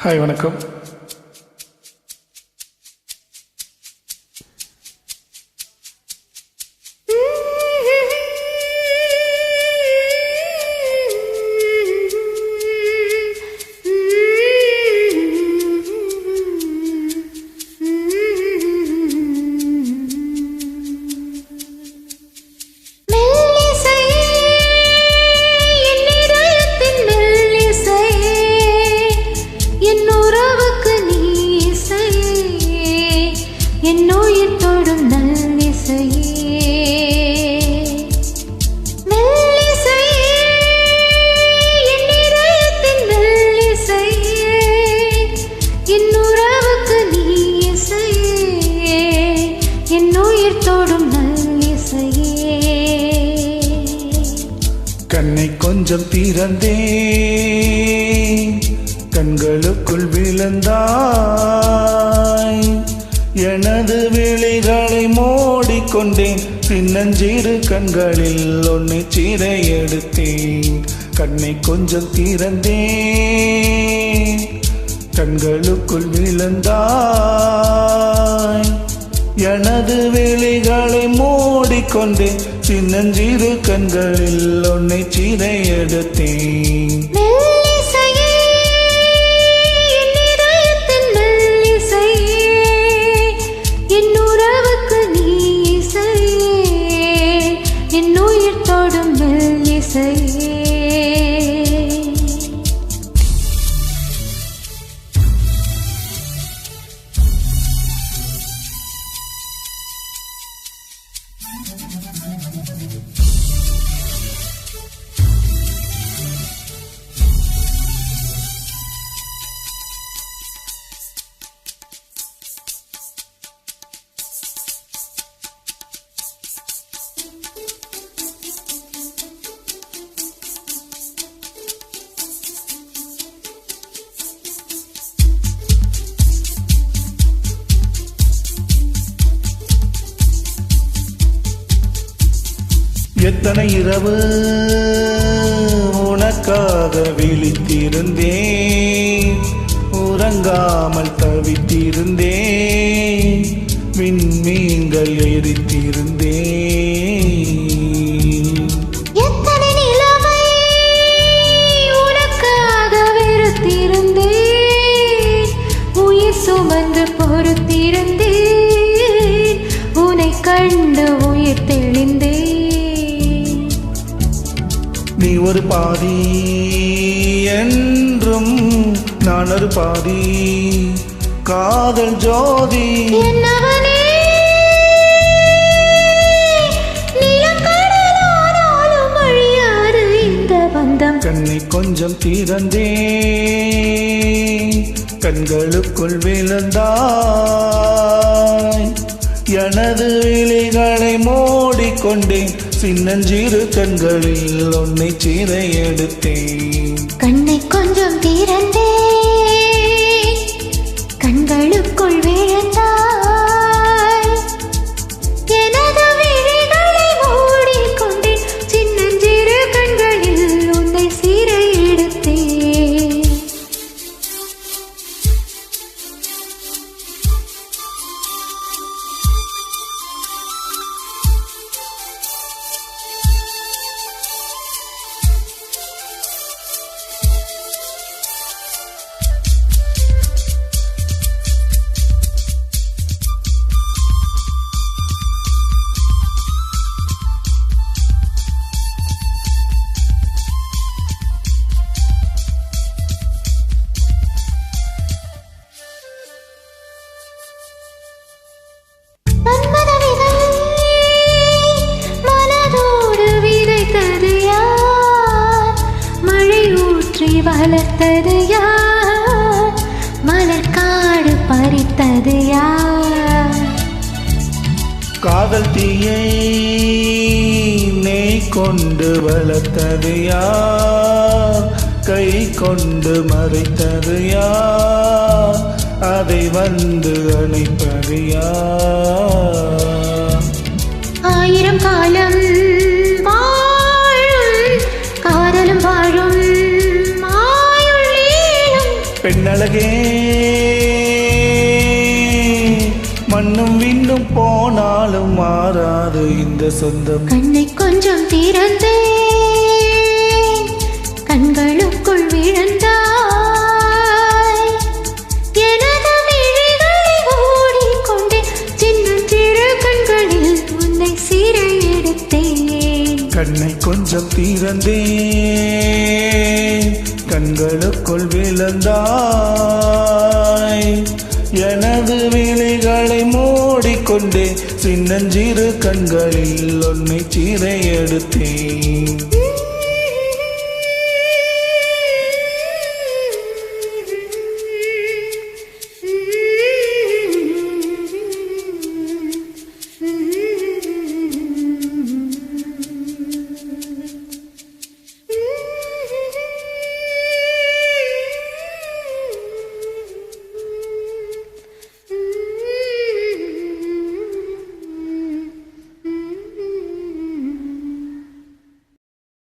Hi வணக்கம். என் உயிர் தொடும் நல்லிசையே கண்ணை கொஞ்சம் திறந்தே கண்களுக்குள் விழுந்தாய். எனது விழிகளை மூடிக்கொண்டேன். சின்னஞ்சிறு கண்களில் ஒன்னை சீரை எடுத்தேன் கண்ணை கொஞ்சம் திறந்தேன். கண்களுக்குள் விழுந்தாய். எனது விழிகளை மூடிக்கொண்டேன். சின்னஞ்சிறு கண்களில் ஒன்னை சீரை எடுத்தேன் எத்தனை இரவு உனக்காக விழித்திருந்தேன்? உறங்காமல் தவித்திருந்தேன். விண்மீன்கள் எரித்திரு ஒரு பாதி என்றும் நான் ஒரு பாதி. காதல் ஜோதி. கண்ணை கொஞ்சம் திறந்தே கண்களுக்குள் விழுந்தாய். எனது விழிகளை மூடிக்கொண்டேன். சின்னஞ்சிறு கண்களில் உன்னை சீரை எடுத்தேன் வளர்த்தது யார்? மலர்காடு பறித்தது யார்? காதல் தீயை நெய் கொண்டு வளர்த்தது யார்? கை கொண்டு மறைத்தது யார்? அதை வந்து அணைப்பது யார்? ஆயிரம் காலம் இந்த சொந்தம். கண்ணை கொஞ்சம் திறந்தேன். கண்களுக்குள் விழுந்தாய். எனது விழிகளை ஓடிக்கொண்டேன். சின்னஞ்சிறு கண்களில் உன்னை சீரை எடுத்தேன் கண்ணை கொஞ்சம் தீரந்தேன் கண்களுக்குள் விழுந்தாய். எனது விழிகளை மூடிக்கொண்டே சின்னஞ்சிறு கண்களில் உன்னை சீரை எடுத்தேன்